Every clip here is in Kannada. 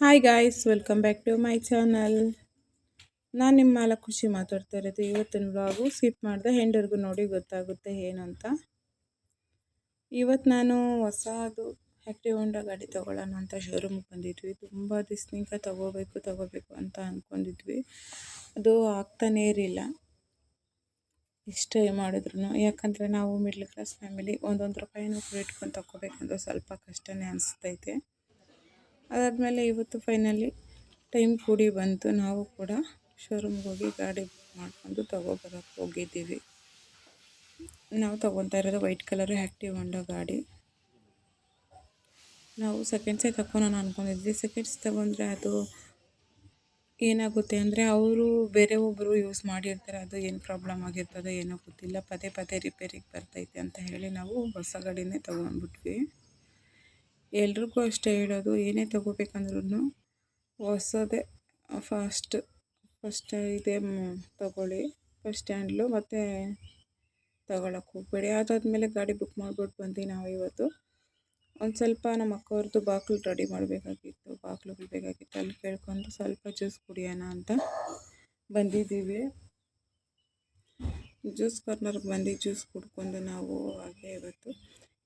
Hi guys welcome back to my channel ನಾನು ನಿಮ್ಮ ಮಾಲ ಖುಷಿ ಮಾತಾಡ್ತಾ ಇರೋದು ಇವತ್ತಿನ ಬ್ಲಾಗು ಸ್ಕಿಪ್ ಮಾಡಿದೆ ಹೆಂಡರ್ಗೂ ನೋಡಿ ಗೊತ್ತಾಗುತ್ತೆ ಏನು ಅಂತ ಇವತ್ತು ನಾನು ಹೊಸದು ಆ್ಯಕ್ಟಿವ್ ಹೊಂಡ ಗಾಡಿ ತೊಗೊಳ್ಳೋಣ ಅಂತ ಶೋರೂಮ್ಗೆ ಬಂದಿದ್ವಿ. ತುಂಬ ದಿವಸದಿಂದ ತೊಗೋಬೇಕು ತೊಗೋಬೇಕು ಅಂತ ಅಂದ್ಕೊಂಡಿದ್ವಿ ಅದು ಆಗ್ತಾನೇ ಇರಲಿಲ್ಲ. ಇಷ್ಟೇ ಮಾಡಿದ್ರು ಯಾಕಂದರೆ ನಾವು ಮಿಡ್ಲ್ ಕ್ಲಾಸ್ ಫ್ಯಾಮಿಲಿ ಒಂದೊಂದು ರೂಪಾಯಿನೂ ಇಟ್ಕೊಂಡು ತೊಗೋಬೇಕಂದ್ರೆ ಸ್ವಲ್ಪ ಕಷ್ಟನೇ ಅನಿಸ್ತೈತೆ. ಅದಾದಮೇಲೆ ಇವತ್ತು ಫೈನಲಿ ಟೈಮ್ ಕೂಡಿ ಬಂತು. ನಾವು ಕೂಡ ಶೋರೂಮ್ಗೆ ಹೋಗಿ ಗಾಡಿ ಬುಕ್ ಮಾಡಿಕೊಂಡು ತೊಗೊಬರೋಕ್ಕೆ ಹೋಗಿದ್ದೀವಿ. ನಾವು ತೊಗೊತಾ ಇರೋದು ವೈಟ್ ಕಲರು ಆ್ಯಕ್ಟಿವ್ ಹೊಂಡೋ ಗಾಡಿ. ನಾವು ಸೆಕೆಂಡ್ಸೇ ತಗೊಳೋಣ ಅಂದ್ಕೊಂಡಿದ್ವಿ ಸೆಕೆಂಡ್ಸ್ ತಗೊಂಡ್ರೆ ಅದು ಏನಾಗುತ್ತೆ ಅಂದರೆ ಅವರು ಬೇರೆ ಒಬ್ಬರು ಯೂಸ್ ಮಾಡಿರ್ತಾರೆ, ಅದು ಏನು ಪ್ರಾಬ್ಲಮ್ ಆಗಿರ್ತದೆ ಏನೋ ಗೊತ್ತಿಲ್ಲ. ಪದೇ ಪದೇ ರಿಪೇರಿಗೆ ಬರ್ತೈತೆ ಅಂತ ಹೇಳಿ ನಾವು ಹೊಸ ಗಾಡಿನೇ ತೊಗೊಂಡ್ಬಿಟ್ವಿ. ಎಲ್ರಿಗೂ ಅಷ್ಟೇ ಹೇಳೋದು, ಏನೇ ತೊಗೋಬೇಕಂದ್ರೂ ಹೊಸದೇ ಫಸ್ಟ್ ಫಸ್ಟ್ ಇದೇ ತಗೊಳ್ಳಿ. ಫಸ್ಟ್ ಹ್ಯಾಂಡ್ಲು ಮತ್ತು ತಗೊಳಕ್ಕೆ ಹೋಗಬೇಡಿ ಅದಾದಮೇಲೆ ಗಾಡಿ ಬುಕ್ ಮಾಡ್ಬಿಟ್ಟು ಬಂದು ನಾವು ಇವತ್ತು. ಒಂದು ಸ್ವಲ್ಪ ನಮ್ಮ ಅಕ್ಕವ್ರದ್ದು ಬಾಗಿಲು ರೆಡಿ ಮಾಡಬೇಕಾಗಿತ್ತು ಬಾಗಿಲುಗಳು ಬೇಕಾಗಿತ್ತು. ಅಲ್ಲಿ ಕೇಳ್ಕೊಂಡು ಸ್ವಲ್ಪ ಜ್ಯೂಸ್ ಕುಡಿಯೋಣ ಅಂತ ಬಂದಿದ್ದೀವಿ. ಜ್ಯೂಸ್ ಕಾರ್ನರ್ಗೆ ಬಂದು ಜ್ಯೂಸ್ ಕುಡ್ಕೊಂಡು ನಾವು ಹಾಗೆ ಇವತ್ತು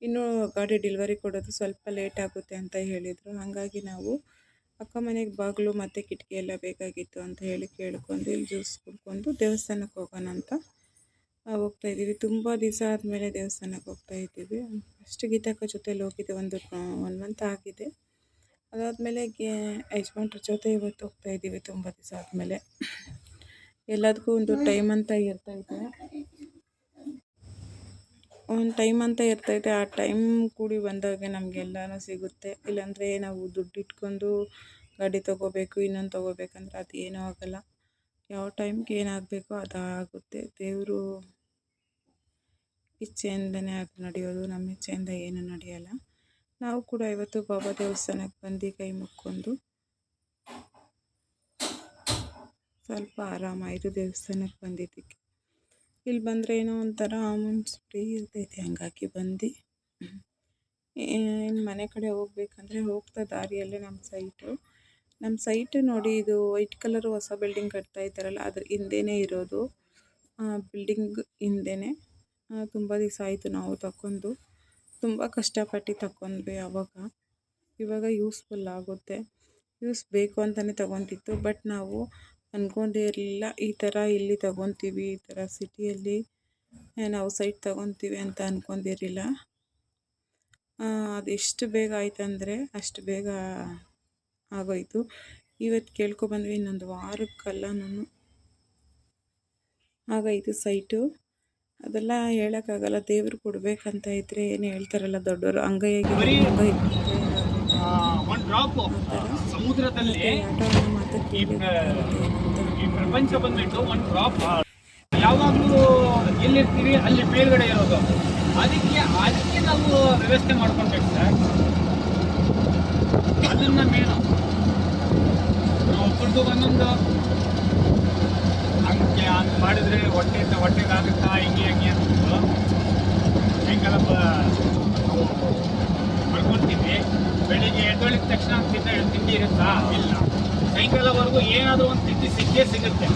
ಇನ್ನು ಗಾಡಿ ಡೆಲಿವರಿ ಕೊಡೋದು ಸ್ವಲ್ಪ ಲೇಟ್ ಆಗುತ್ತೆ ಅಂತ ಹೇಳಿದರು. ಹಾಗಾಗಿ ನಾವು ಅಕ್ಕ ಮನೆಗೆ ಬಾಗಿಲು ಮತ್ತು ಕಿಟಕಿ ಎಲ್ಲ ಬೇಕಾಗಿತ್ತು ಅಂತ ಹೇಳಿ ಕೇಳ್ಕೊಂಡು ಇಲ್ಲಿ ಜ್ಯೂಸ್ ಕುಡ್ಕೊಂಡು ದೇವಸ್ಥಾನಕ್ಕೆ ಹೋಗೋಣ ಅಂತ ಹೋಗ್ತಾ ಇದ್ದೀವಿ. ತುಂಬ ದಿವಸ ಆದಮೇಲೆ ದೇವಸ್ಥಾನಕ್ಕೆ ಹೋಗ್ತಾ ಇದ್ದೀವಿ. ಫಸ್ಟ್ ಗೀತಕ್ಕ ಜೊತೆಲಿ ಹೋಗಿದ್ದೆ ಒಂದು ಒನ್ ಮಂತ್ ಆಗಿದೆ. ಅದಾದಮೇಲೆ ಗೆ, ಯಜಮಾನ್ರ ಜೊತೆ ಇವತ್ತು ಹೋಗ್ತಾ ಇದ್ದೀವಿ ತುಂಬ ದಿವಸ ಆದಮೇಲೆ. ಎಲ್ಲದಕ್ಕೂ ಒಂದು ಟೈಮ್ ಅಂತ ಇರ್ತೈತೆ ಒಂದು ಟೈಮ್ ಅಂತ ಇರ್ತೈತೆ, ಆ ಟೈಮ್ ಕೂಡಿ ಬಂದಾಗ ನಮಗೆಲ್ಲನೂ ಸಿಗುತ್ತೆ. ಇಲ್ಲಾಂದರೆ ನಾವು ದುಡ್ಡು ಇಟ್ಕೊಂಡು ಗಾಡಿ ತಗೋಬೇಕು, ಇನ್ನೊಂದು ತೊಗೋಬೇಕಂದ್ರೆ ಅದು ಏನೂ ಆಗೋಲ್ಲ. ಯಾವ ಟೈಮ್ಗೆ ಏನಾಗಬೇಕೋ ಅದು ಆಗುತ್ತೆ ದೇವರು ಇಚ್ಛೆಯಿಂದನೇ ಅದು ನಡೆಯೋದು ನಮ್ಮ ಇಚ್ಛೆಯಿಂದ ಏನೂ ನಡೆಯಲ್ಲ. ನಾವು ಕೂಡ ಇವತ್ತು ಬಾಬಾ ದೇವಸ್ಥಾನಕ್ಕೆ ಬಂದು ಕೈ ಮುಕ್ಕೊಂಡು ಸ್ವಲ್ಪ ಆರಾಮಾಯಿತು ದೇವಸ್ಥಾನಕ್ಕೆ ಬಂದಿದ್ದಕ್ಕೆ ಇಲ್ಲಿ ಬಂದರೆ ಏನೋ ಒಂಥರ ಫ್ರೀ ಇರ್ತೈತೆ, ಹಂಗಾಗಿ ಬಂದು. ಇನ್ನು ಮನೆ ಕಡೆ ಹೋಗ್ಬೇಕಂದ್ರೆ ಹೋಗ್ತಾ ದಾರಿಯಲ್ಲೇ ನಮ್ಮ ಸೈಟು ನಮ್ಮ ಸೈಟು ನೋಡಿ ಇದು ವೈಟ್ ಕಲರ್ ಹೊಸ ಬಿಲ್ಡಿಂಗ್ ಕಟ್ತಾ ಇದ್ದಾರಲ್ಲ, ಅದ್ರ ಹಿಂದೆನೇ ಇರೋದು. ಬಿಲ್ಡಿಂಗ್ ಹಿಂದೆನೇ. ತುಂಬ ದಿವಸ ಆಯಿತು ನಾವು ತಗೊಂಡು ತುಂಬ ಕಷ್ಟಪಟ್ಟು ತಗೊಂಡ್ವಿ ಆವಾಗ ಇವಾಗ ಯೂಸ್ಫುಲ್ ಆಗುತ್ತೆ. ಯೂಸ್ ಬೇಕು ಅಂತಲೇ ತಗೊತಿತ್ತು ಬಟ್ ನಾವು ಅಂದ್ಕೊಂಡೇ ಇರಲಿಲ್ಲ ಈ ಥರ ಇಲ್ಲಿ ತಗೊತೀವಿ ಈ ಥರ ಸಿಟಿಯಲ್ಲಿ ನಾವು ಸೈಟ್ ತಗೊತೀವಿ ಅಂತ ಅಂದ್ಕೊಂಡಿರಲಿಲ್ಲ ಅದೆಷ್ಟು ಬೇಗ ಆಯ್ತಂದರೆ ಅಷ್ಟು ಬೇಗ ಆಗೋಯಿತು. ಇವತ್ತು ಕೇಳ್ಕೊಬಂದ್ವಿ ಇನ್ನೊಂದು ವಾರಕ್ಕಲ್ಲ ನಾನು. ಆಗೋಯ್ತು ಸೈಟು. ಅದೆಲ್ಲ ಹೇಳೋಕ್ಕಾಗಲ್ಲ ದೇವ್ರು ಕೊಡಬೇಕಂತ ಇದ್ದರೆ ಏನು ಹೇಳ್ತಾರಲ್ಲ ದೊಡ್ಡವರು ಅಂಗೈಯಾಗಿ ಡ್ರಾಪ್ ಸಮುದ್ರದಲ್ಲಿ ಈ ಪ್ರಪಂಚ ಬಂದ್ಬಿಟ್ಟು ಒನ್ ಡ್ರಾಪ್ ಯಾವಾಗಲೂ ಎಲ್ಲಿರ್ತೀವಿ ಅಲ್ಲಿ ಮೇಲ್ಗಡೆ ಇರೋದು. ಅದಕ್ಕೆ ಅದಕ್ಕೆ ನಾವು ವ್ಯವಸ್ಥೆ ಮಾಡ್ಕೊಬೇಕು ಸರ್ ಅದನ್ನ ಮೇನು ಒಬ್ಬರದು ಒಂದೊಂದು ಹಂಗೆ ಹಂಗೆ ಮಾಡಿದ್ರೆ ಹೊಟ್ಟೆ ಹೊಟ್ಟೆಗೆ ಆಗುತ್ತಾ ಹಿಂಗೆ ಹಂಗೆ ಅಂದ್ಬಿಟ್ಟು ಸಾಯಂಕಾಲ ಮಾಡ್ಕೊತೀವಿ ಎದ್ದೊಳಿದ ತಕ್ಷಣ ತಿಂದ ತಿಂಡಿ ಇರುತ್ತಾ? ಇಲ್ಲ. ಸಾಯಂಕಾಲವರೆಗೂ ಏನಾದರೂ ಒಂದು ತಿಂಡಿ ಸಿಕ್ಕೇ ಸಿಗುತ್ತೆ.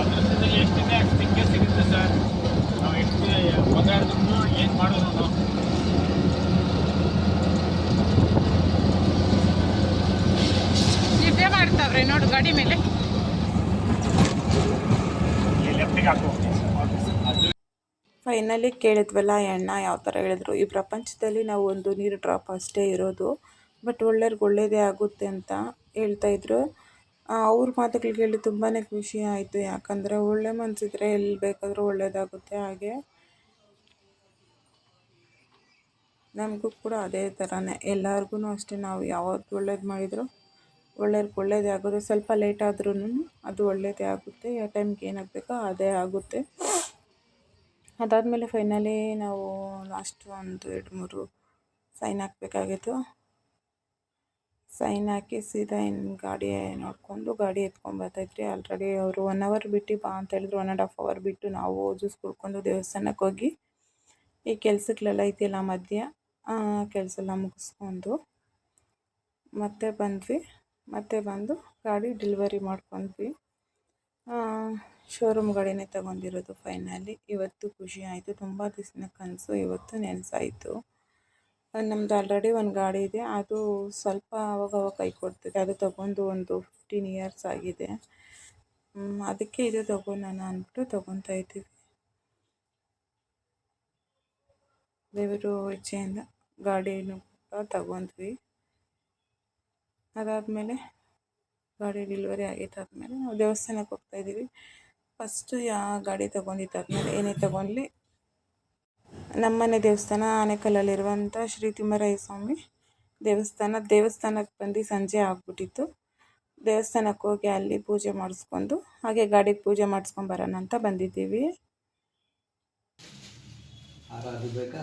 ಅದೃಷ್ಟದಲ್ಲಿ ಎಷ್ಟಿದೆ? ಅಷ್ಟು ಸಿಕ್ಕೇ ಸಿಗುತ್ತೆ ಸರ್. ನಾವು ಎಷ್ಟು ಒಗಾಡಿದ್ರು ಏನು ಮಾಡೋದು ನಿದ್ದೆ ಮಾಡ್ತಾವ್ರೆ ನೋಡು ಗಾಡಿ ಮೇಲೆ. ಫೈನಲಿ ಕೇಳಿದ್ವಲ್ಲ ಅಣ್ಣ, ಯಾವ ಥರ ಹೇಳಿದ್ರು? ಈ ಪ್ರಪಂಚದಲ್ಲಿ ನಾವು ಒಂದು ನೀರು ಡ್ರಾಪ್ ಅಷ್ಟೇ ಇರೋದು ಬಟ್ ಒಳ್ಳೆಯವ್ರಿಗೆ ಒಳ್ಳೆಯದೇ ಆಗುತ್ತೆ ಅಂತ ಹೇಳ್ತಾಯಿದ್ರು ಅವ್ರ ಮಾತುಗಳು ಕೇಳಿ ತುಂಬಾ ಖುಷಿ ಆಯಿತು. ಯಾಕಂದರೆ ಒಳ್ಳೆ ಮನಸ್ಸಿದ್ರೆ ಎಲ್ಲಿ ಬೇಕಾದರೂ ಒಳ್ಳೆಯದಾಗುತ್ತೆ ಹಾಗೆ. ನಮಗೂ ಕೂಡ ಅದೇ ಥರನೇ ಎಲ್ಲರಿಗೂ ಅಷ್ಟೇ ನಾವು ಯಾವತ್ತು ಒಳ್ಳೇದು ಮಾಡಿದ್ರು ಒಳ್ಳೆಯವ್ರಿಗೆ ಒಳ್ಳೆಯದೇ ಆಗೋದು. ಸ್ವಲ್ಪ ಲೇಟ್ ಆದ್ರೂ ಅದು ಒಳ್ಳೆಯದೇ ಆಗುತ್ತೆ. ಯಾವ ಟೈಮ್ಗೆ ಏನಾಗಬೇಕೋ ಅದೇ ಆಗುತ್ತೆ. ಅದಾದಮೇಲೆ ಫೈನಲಿ ನಾವು ಲಾಸ್ಟ್ ಒಂದು ಎರಡು ಮೂರು ಸೈನ್ ಹಾಕಬೇಕಾಗಿತ್ತು. ಸೈನ್ ಹಾಕಿ ಸೀದಾ ಇನ್ನು ಗಾಡಿ ನೋಡಿಕೊಂಡು ಗಾಡಿ ಎತ್ಕೊಂಡು ಆಲ್ರೆಡಿ ಅವರು ಒನ್ ಅವರ್ ಬಿಟ್ಟು ಬಾ ಅಂತ ಹೇಳಿದ್ರು. ಒನ್ ಆ್ಯಂಡ್ ಹಾಫ್ ಅವರ್ ಬಿಟ್ಟು ನಾವು ಜ್ಯೂಸ್ ಕುಡ್ಕೊಂಡು ದೇವಸ್ಥಾನಕ್ಕೆ ಹೋಗಿ. ಈ ಕೆಲಸಗಳೆಲ್ಲ ಐತಿಯಲ್ಲ ಮಧ್ಯ? ಕೆಲಸ ಎಲ್ಲ ಮುಗಿಸ್ಕೊಂಡು ಮತ್ತೆ ಬಂದ್ವಿ. ಮತ್ತೆ ಬಂದು ಗಾಡಿ ಡೆಲಿವರಿ ಮಾಡ್ಕೊಂಡ್ವಿ. ಶೋರೂಮ್ ಗಾಡಿನೇ ತಗೊಂಡಿರೋದು ಫೈನಲಿ ಇವತ್ತು ಖುಷಿ ಆಯಿತು, ತುಂಬ ದಿವಸದ ಕನಸು, ಇವತ್ತು ನೆನೆಸಾಯಿತು. ನಮ್ಮದು ಆಲ್ರೆಡಿ ಒಂದು ಗಾಡಿ ಇದೆ, ಅದು ಸ್ವಲ್ಪ ಅವಾಗವಾಗ ಕೈ ಕೊಡ್ತಿದೆ. ಅದು ತಗೊಂಡು ಒಂದು ಫಿಫ್ಟೀನ್ ಇಯರ್ಸ್ ಆಗಿದೆ. ಅದಕ್ಕೆ ಇದು ತಗೊಳ್ಳೋಣ ಅಂದ್ಬಿಟ್ಟು ತಗೊತಾ ಇದ್ದೀವಿ. ದೇವರು ಇಚ್ಛೆಯಿಂದ ಗಾಡಿನೂ ಕೂಡ ತಗೊಂಡ್ವಿ. ಅದಾದಮೇಲೆ ಗಾಡಿ ಡೆಲಿವರಿ ಆಗಿದ್ದಾದಮೇಲೆ ನಾವು ದೇವಸ್ಥಾನಕ್ಕೆ ಹೋಗ್ತಾ ಇದ್ದೀವಿ. ಫಸ್ಟು ಯಾ ಗಾಡಿ ತೊಗೊಂಡಿದ್ದಾದ್ಮೇಲೆ ಏನೇ ತೊಗೊಂಡ್ಲಿ ನಮ್ಮನೆ ದೇವಸ್ಥಾನ ಆನೆಕಲ್ಲಲ್ಲಿರುವಂಥ ಶ್ರೀ ತಿಮ್ಮರಾಯ ಸ್ವಾಮಿ ದೇವಸ್ಥಾನ. ದೇವಸ್ಥಾನಕ್ಕೆ ಬಂದು ಸಂಜೆ ಆಗ್ಬಿಟ್ಟಿತ್ತು. ದೇವಸ್ಥಾನಕ್ಕೆ ಹೋಗಿ ಅಲ್ಲಿ ಪೂಜೆ ಮಾಡಿಸ್ಕೊಂಡು ಹಾಗೆ ಗಾಡಿಗೆ ಪೂಜೆ ಮಾಡಿಸ್ಕೊಂಡು ಬರೋಣ ಅಂತ ಬಂದಿದ್ದೀವಿ.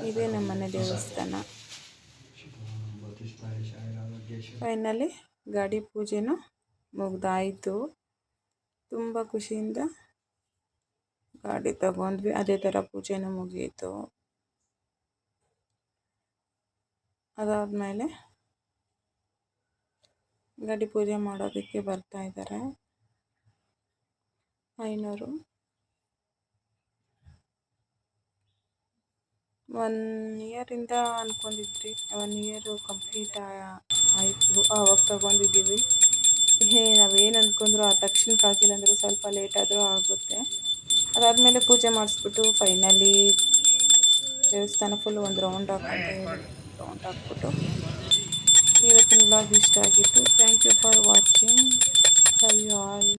ಇದೇ ನಮ್ಮನೆ ದೇವಸ್ಥಾನ. ಫೈನಲಿ ಗಾಡಿ ಪೂಜೆನೂ ಮುಗ್ದಾಯಿತು ತುಂಬ ಖುಷಿಯಿಂದ ಗಾಡಿ ತಗೊಂಡ್ವಿ ಅದೇ ಥರ ಪೂಜೆನೂ ಮುಗಿಯಿತು ಅದಾದಮೇಲೆ ಗಾಡಿ ಪೂಜೆ ಮಾಡೋದಕ್ಕೆ ಬರ್ತಾ ಇದ್ದಾರೆ ಐನೂರು ಒನ್ ಇಯರಿಂದ ಅಂದ್ಕೊಂಡಿದ್ರಿ ಒನ್ ಇಯರು ಕಂಪ್ಲೀಟ್ ಆಯಿತು, ಆವಾಗ ತಗೊಂಡಿದ್ದೀವಿ. ಹೇ, ನಾವೇನು ಅಂದ್ಕೊಂಡ್ರು ಆ ತಕ್ಷಣಕ್ಕೆ ಆಗಿಲ್ಲ ಅಂದರೂ ಸ್ವಲ್ಪ ಲೇಟಾದರೂ ಆಗುತ್ತೆ. ಅದಾದಮೇಲೆ ಪೂಜೆ ಮಾಡಿಸ್ಬಿಟ್ಟು ಫೈನಲಿ ದೇವಸ್ಥಾನ ಫುಲ್ ಒಂದು ರೌಂಡ್ ಹಾಕ್ಕೊಂತ ರೌಂಡ್ ಹಾಕ್ಬಿಟ್ಟು. ಇವತ್ತಿನ ಬ್ಲಾಗ್ ಇಷ್ಟ ಆಗಿತ್ತು. Thank you for watching love you all